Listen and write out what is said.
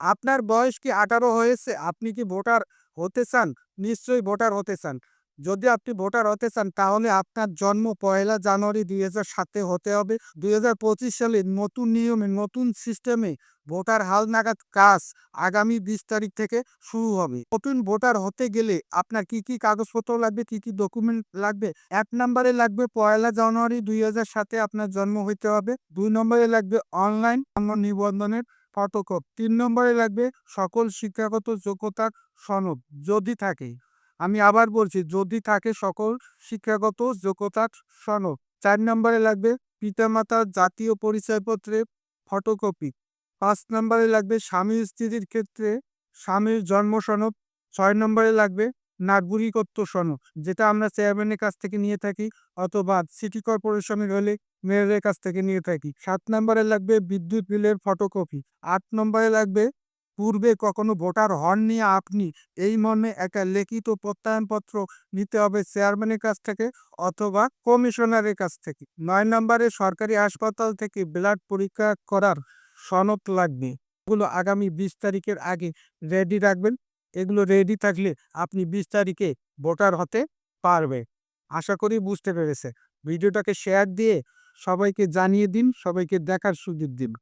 আপনার বয়স কি আঠারো হয়েছে? আপনি কি ভোটার হতে চান? নিশ্চয়ই ভোটার হতে চান। যদি আপনি ভোটার হতে চান, তাহলে আপনার জন্ম পয়লা জানুয়ারি দুই হাজার সাতে হতে হবে। দুই হাজার পঁচিশ সালে নতুন নিয়মে, নতুন সিস্টেমে ভোটার হাল নাগাদ কাজ আগামী বিশ তারিখ থেকে শুরু হবে। নতুন ভোটার হতে গেলে আপনার কি কি কাগজপত্র লাগবে? কি কি ডকুমেন্ট লাগবে? এক নম্বরে লাগবে পয়লা জানুয়ারি দুই হাজার সাতে আপনার জন্ম হইতে হবে। দুই নম্বরে লাগবে অনলাইন নিবন্ধনের ফটোকপ তিন নম্বরে লাগবে সকল শিক্ষাগত যোগ্যতার সনদ, যদি থাকে। আমি আবার বলছি, যদি থাকে সকল শিক্ষাগত যোগ্যতার সনদ। চার নম্বরে লাগবে পিতামাতার জাতীয় পরিচয়পত্রে ফটোকপি। পাঁচ নম্বরে লাগবে স্বামী স্ত্রীর ক্ষেত্রে স্বামীর জন্ম সনদ। ছয় নম্বরে লাগবে নাগরিকত্ব সনদ, যেটা আমরা চেয়ারম্যানের কাছ থেকে নিয়ে থাকি অথবা সিটি কর্পোরেশনের হলে মেয়রের কাছ থেকে নিয়ে থাকি। সাত নম্বরে লাগবে বিদ্যুৎ বিলের ফটোকপি আট নম্বরে লাগবে পূর্বে কখনো ভোটার হননি আপনি, এই মর্মে একটা লিখিত প্রত্যয়নপত্র নিতে হবে চেয়ারম্যানের কাছ থেকে অথবা কমিশনারের কাছ থেকে। নয় নম্বরে সরকারি হাসপাতাল থেকে ব্লাড পরীক্ষা করার সনদ লাগবে। এগুলো আগামী বিশ তারিখের আগে রেডি রাখবেন। এগুলো রেডি থাকলে আপনি বিশ তারিখে ভোটার হতে পারবে আশা করি বুঝতে পেরেছে ভিডিওটাকে শেয়ার দিয়ে সবাইকে জানিয়ে দিন, সবাইকে দেখার সুযোগ দিন।